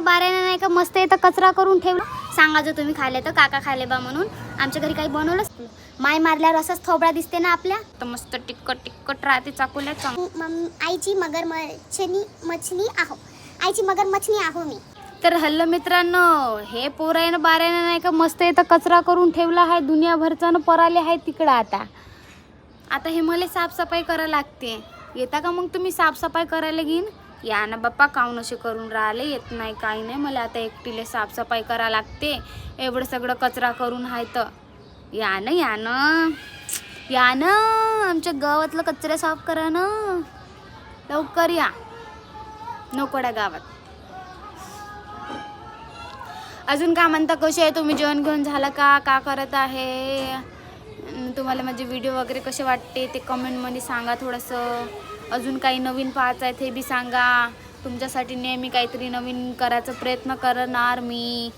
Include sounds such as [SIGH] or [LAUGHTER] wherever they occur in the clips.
पोराने बाऱ्याने नाही का मस्त इथं कचरा करून ठेवला. सांगा जो तुम्ही खायले तर काका खायले बा म्हणून. आमच्या घरी काही बनवलंच. माय मारल्यावर असंच थोबडा दिसते ना आपल्या. तर मस्त टिक्कट टिक्कट राहते चाकूल्या आईची मगर मच्छनी मछली आहो. आईची मगर मछली आहो मी. तर हल्लो मित्रांनो हे पोरायनं बाऱ्याने नाही का मस्त इथं कचरा करून ठेवला आहे. दुनियाभरचा पराले आहे तिकडं आता. आता हे मला साफसफाई करायला लागते. येता का मग तुम्ही साफसफाई करायला घेईन? या ना बाप्पा काऊन असे करून राहिले? येत नाही काही नाही. मला आता एकटीले साफसफाई करा लागते. एवढं सगळं कचरा करून आहे तर. या ना या ना या ना आमच्या गावातलं कचरा साफ करा ना. लवकर या. नकोड्या गावात. अजून काय म्हणता कसे आहे तुम्ही? जेवण घेऊन झालं का? का करत आहे? तुम्हाला माझे व्हिडिओ वगैरे कसे वाटते ते कमेंटमध्ये सांगा थोडंसं. अजून काही नवीन पाहायचं आहे ते बी सांगा. तुमच्यासाठी नेहमी काहीतरी नवीन करायचा प्रयत्न करणार मी.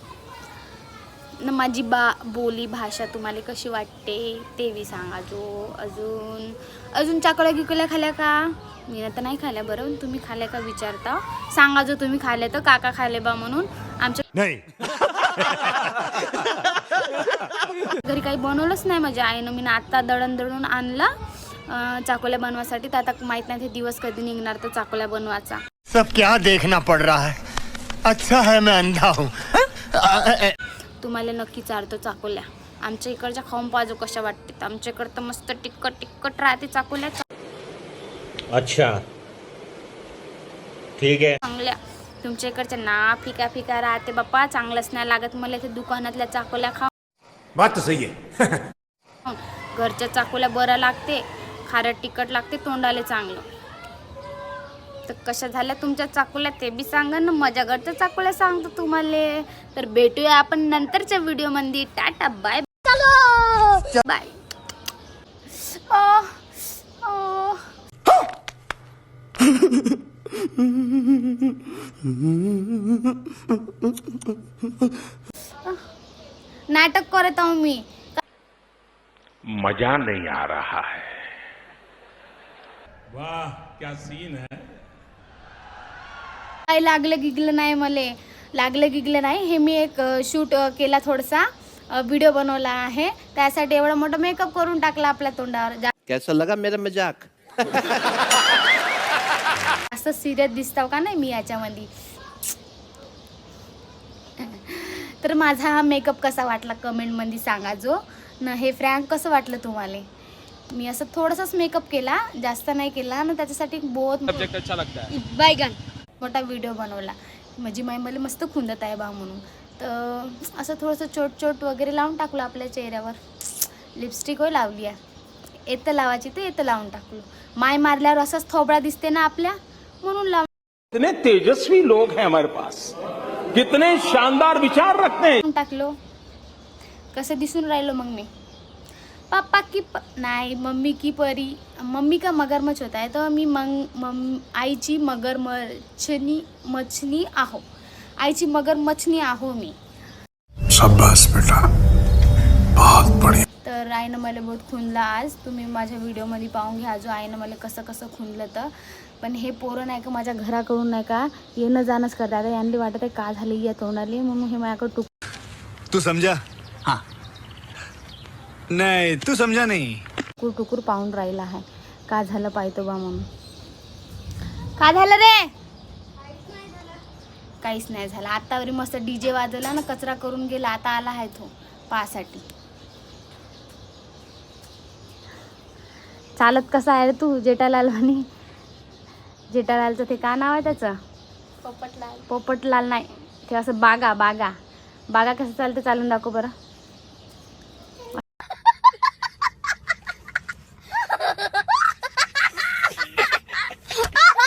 न माझी बा बोली भाषा तुम्हाला कशी वाटते ते बी सांगा जो अजून. अजून चाकळ्या गिकल्या खाल्या का? मी तर नाही खाल्या बरं तुम्ही खाल्या का विचारता. सांगा जो तुम्ही खाले तर काका खाले बा म्हणून. आमच्या नहीं. [LAUGHS] घरी काही बनवलंच नाही माझ्या आईनं. मी आत्ता दळण दळून आणला. चाकोल्या बनवासाठी. तर आता माहीत नाही ते दिवस कधी निघणार तर चाकोल्या बनवायचा. सब क्या देखना पड़ रहा है? अच्छा है मैं अंधा हूँ। तुम्हाला नक्की चारतो चाकोल्या. आमच्या इकडच्या खाऊन पाजो कशा वाटतात. आमच्या इकडं तर मस्त टिक्कट टिक्कट राहते चाकोल्या अच्छा. ठीक है चांगल्या. तुमच्या इकडच्या ना फिका फिका राहते बाप्पा. चांगलंच नाही लागत मला ते दुकानातल्या चाकोल्या खा बात तो सही है. [LAUGHS] घरच्या चाकोल्या बरं लागते. खारट तिखट लागते तोंडाले चांगलं. तर कशा झाल्या तुमच्या चाकोल्या? ते बी सांगा ना. माझ्या घरच्या चाकोल्या सांगतो तुम्हाला. तर भेटूया आपण नंतरच्या व्हिडिओमध्ये. Tata bye. बाय. नाटक करत आहो मी. मजा नहीं आ रहा है। वाह क्या सीन है? काय लागलं गिगलं नाही मले. लागलं गिगलं नाही. हे मी एक शूट केला थोडासा. व्हिडिओ बनवला आहे. त्यासाठी एवढा मोठा मेकअप करून टाकला आपल्या तोंडावर. कैसा लगा मेरा मजाक? जास्त सिरियस दिसताव का नाही मी याच्यामध्ये? तर माझा हा मेकअप कसा वाटला कमेंटमध्ये सांगा जो. न हे फ्रँक कसं वाटलं तुम्हाला? मी असं थोडासाच मेकअप केला जास्त नाही केला ना त्याच्यासाठी बहुत बायगन. मोठा व्हिडिओ बनवला. माझी माई मला मस्त खुंदत आहे बा म्हणून. तर असं थोडंसं चोट चोट वगैरे लावून टाकलं आपल्या चेहऱ्यावर. लिपस्टिक होय लावली आहे. येतं लावायची तर येतं लावून टाकलो. माय मारल्यावर असंच थोबडा दिसते ना आपल्या म्हणून लावून कितने तेजस्वी लोग हैं हमारे पास। कितने शानदार विचार रखते हैं। टाकलो. कसं दिसून राहिलो मग मी? की प नाही मम्मी की परी मम्मी का मगरमच्छ होता है तर मी मंग मम आईची मगरमच्छनी मछनी आहो. आईची मगरमच्छनी आहो मी. शाबाश बेटा. बहुत बढ़िया. तर आईनं मला बहुत खुनलं आज. तुम्ही माझ्या व्हिडिओमध्ये पाहून घ्या जो आईनं मला कसं कसं खुनलं तर. पण हे पोरं नाही का माझ्या घराकडून नाही का येणं जाणंच करतात. यांनी वाटत आहे का झालं या तोंडाली? म्हणून हे माझ्याकडे टुक तू समझा हाँ. नहीं तू समझा नहीं. टुकूर टुकूर पाहून राहिला आहे. का झालं पाहतो बा म्हणून? का झालं रे? काहीच नाही झालं. आतावरी मस्त डीजे वाजवला ना कचरा करून गेला. आता आला आहे तो पासाठी चालत कसा आहे रे तू जेठालाल म्हणे? जेठालालचं ते का नाव आहे त्याचं? पोपटलाल. पोपटलाल नाही. ते असं बागा बागा. बागा कसं चालतं? चालून दाखव बरं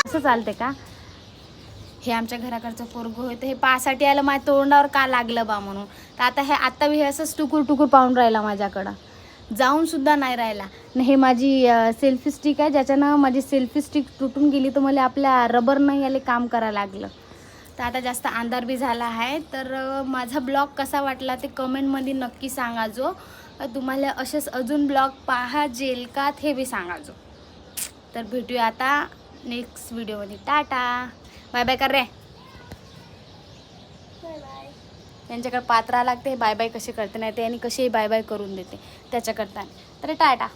असं चालते का? हे आमच्या घराकडचं पोरगं होतं. हे पासाठी आलं माझ्या तोंडावर का लागलं बा म्हणून. तर आता हे आत्ता हे असंच टुकूर टुकूर पाहून राहिला माझ्याकडं. जाऊन सुद्धा नाही राहिला. न हे माझी सेल्फी स्टिक आहे. ज्याच्यानं माझी सेल्फी स्टिक तुटून गेली तर मला आपल्या रबरनं याले काम करायला लागलं. तर आता जास्त अंधार बी झाला आहे. तर माझा ब्लॉग कसा वाटला ते कमेंटमध्ये नक्की सांगा जो. तुम्हाला असेच अजून ब्लॉग पाहा जेल का हे बी सांगा जो. तर भेटूया आता. नेक्स्ट व्हिडिओमध्ये टाटा. बाय बाय कर रे त्यांच्याकडे पात्रा लागते. बाय बाय कसे करते नाही ते आणि कशी बाय बाय करून देते. त्याच्याकरता. तर टाटा.